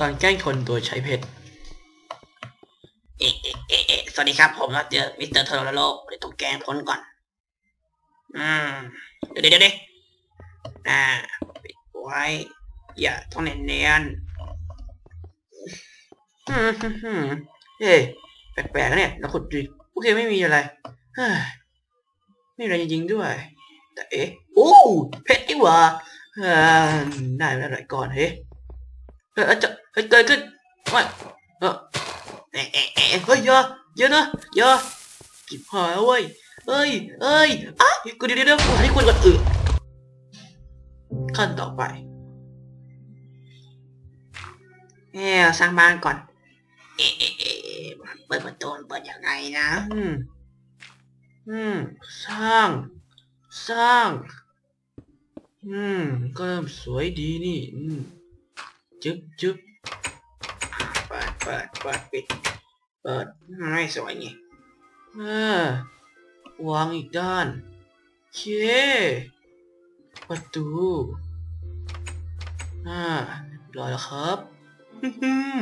การแกล้งคนโดยใช้เพชรเอ๊ะเอ๊ะเอ๊ะเอ๊ะสวัสดีครับผมเราเจอมิสเตอร์โทโรโลเดี๋ยวต้องแกล้งพ้นก่อน อืม เดี๋ยวเดี๋ยวเดี๋ยวอ่าปิดไว้ อย่าต้องเนียนอืมฮึ่มฮึมเฮ้ยแปลกๆนะเนี่ยเราขุดดิโอเคไม่มีอะไรเฮ้ยไม่มีอะไรจริงๆด้วย แต่เอ๊ะ โอ้ เพชรนี่หว่าเอ่อได้มาหลายก่อนเฮ้ เฮ้ยเอ้ยจะเฮ้ยเกิดขึ้นไม่เออเอ๊ะเอ๊ะเอ๊ะเฮ้ยอย่าอย่านะอย่าจิบหายเว้ยเอ้ยเอ้ยอะกูเดี๋ยวเดี๋ยวเดี๋ยวกูหาที่ควรก่อนเออขั้นต่อไปเอ๊ะสร้างบ้านก่อนเอ๊ะเอเอเอ๊ะเปิดประตูเปิดยังไงนะ อืม อืม สร้าง สร้าง อืม ก็เริ่มสวยดีนี่ อืม จึ๊บจึ๊บเปิดเปิดเปิดปิด เปิดไม่สวยนี่เออวางอีกด้านเคประตูอ่าเรียบร้อยแล้วครับอืม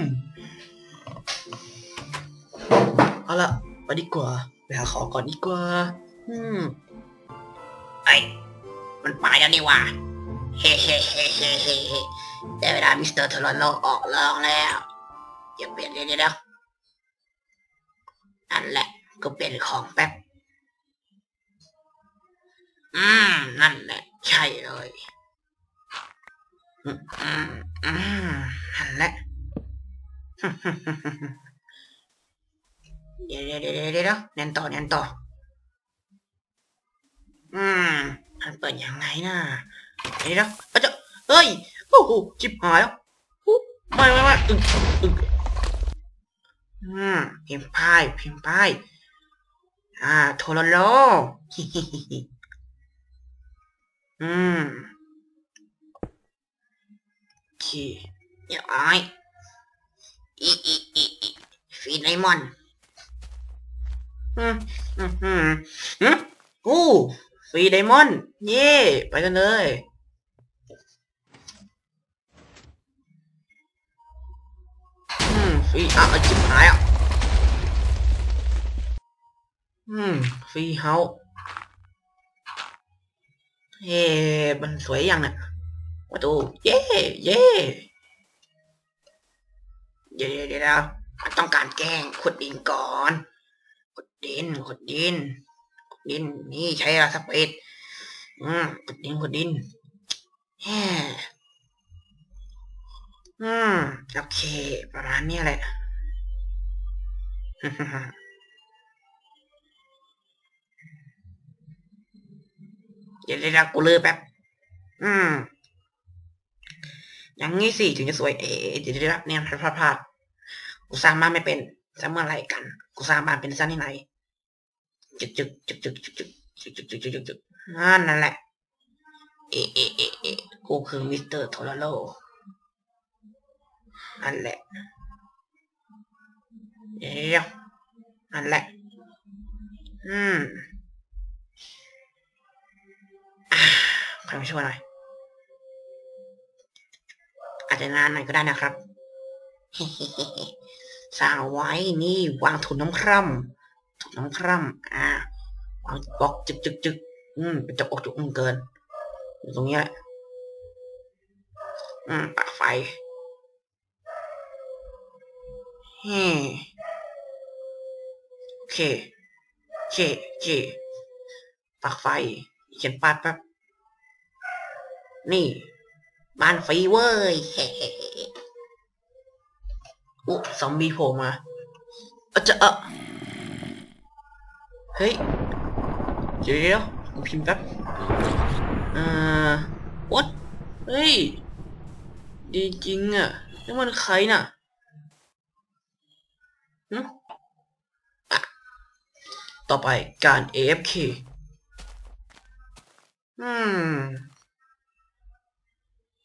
เอาละไปดีกว่า ไปหาของก่อนดีกว่า อืมไอ้ยมันไปแล้วนี่ว่า เฮ้เฮ้เฮ้เฮ้เฮ้เฮ้ได้เวลามิสเตอร์โทโรโลออกร้องแล้วอย่าเปลี่ยนเดี๋ยวเดี๋ยวเดี๋ยวนั่นแหละก็เปลี่ยนของแป๊บ อืม นั่นแหละ ใช่เลยอืมอืมอืมนั่นแหละเดี๋ยวเดี๋ยวเดี๋ยวเดี๋ยวเน่นต่อแน่นต่อ อืมมันเปิดยังไงนะ เดี๋ยวเดี๋ยวเอ้ยเจ้าเฮ้ย โอ้โหจิบหายแล้วไม่ไม่ไม่อึกอึกอืมพิมพ์พายพิมพ์พายอ่า โทรโลฮิฮิฮิอืมโอเคเดี๋ยวไอ้อีอีอีอีฟีไอมอนอืมอืมอืมอืมโอ้ฟีไดมอนเย่ไปกันเลย อืมฟรีอะเอาจิบหายอะอืมฟรีเฮาเฮ้มันสวยยังเนี่ยประตูเย่เย่เดี๋ยวเดี๋ยวเดี๋ยวมันต้องการแกล้งขุดดินก่อนขุดดินขุดดินขุดดินนี่ใช้ลาสเปดอืมขุดดินขุดดินแฮ่ อืม โอเค ประมาณนี้แหละเดี๋ยวเดี๋ยวเดี๋ยวกูเลือแป๊บ อืม อย่างงี้สิถึงจะสวย เอ๋เดี๋ยวเดี๋ยวเนียนี่ยพลาดพลาดกูสร้างบ้านไม่เป็นจะเมื่อไรกัน กูสร้างบ้านเป็นสร้างที่ไหน จึกจึกจึกจึกจึกจึกจึกจึกจึกจึกจึกจึกนั่นนั่นแหละ เอะเอะเอะเอะกูคือมิสเตอร์โทรโล นั่นแหละเดี๋ยวนั่นแหละ อืมใครมาช่วยหน่อย อาจจะนานหน่อยก็ได้นะครับสร้างไว้นี่วางถุนน้ำคร่ำถุนน้ำคร่ำอ่าวางบล็อกจึกจึกจึกอืมเป็นจกอกจุกเกิน อยู่ตรงนี้แหละ อืมปักไฟ เฮ้โอเคโอเคโอเคปักไฟเขียนป้าแป๊บนี่บ้านฟรีเว้ยเฮ้อุ๊ซอมบี้โผล่มาอะจะเอะเฮ้ยเดี๋ยวเดี๋ยวผมพิมพ์แป๊บอ่า what เฮ้ย ดีจริงอะนี่มันใครนะ่ะ ต่อไปการ AFK อืม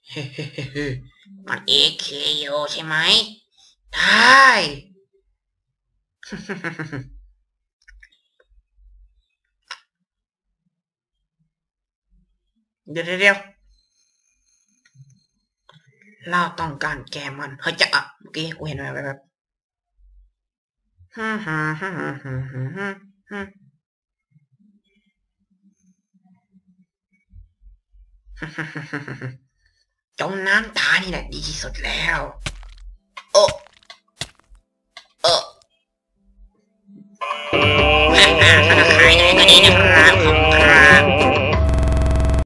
เฮ้เฮ้เฮ้เฮ้มันเอเคโยใช่ไหม ได้เดี๋ยวเดี๋ยวเดี๋ยวเราต้องการแกมัน เฮ้ยจะอะเมื่อกี้กูเห็นอะไรแบบ ฮ่าฮ่าฮ่าฮ่าฮ่าฮ่าฮ่าจมน้ำตายนี่แหละดีที่สุดแล้ว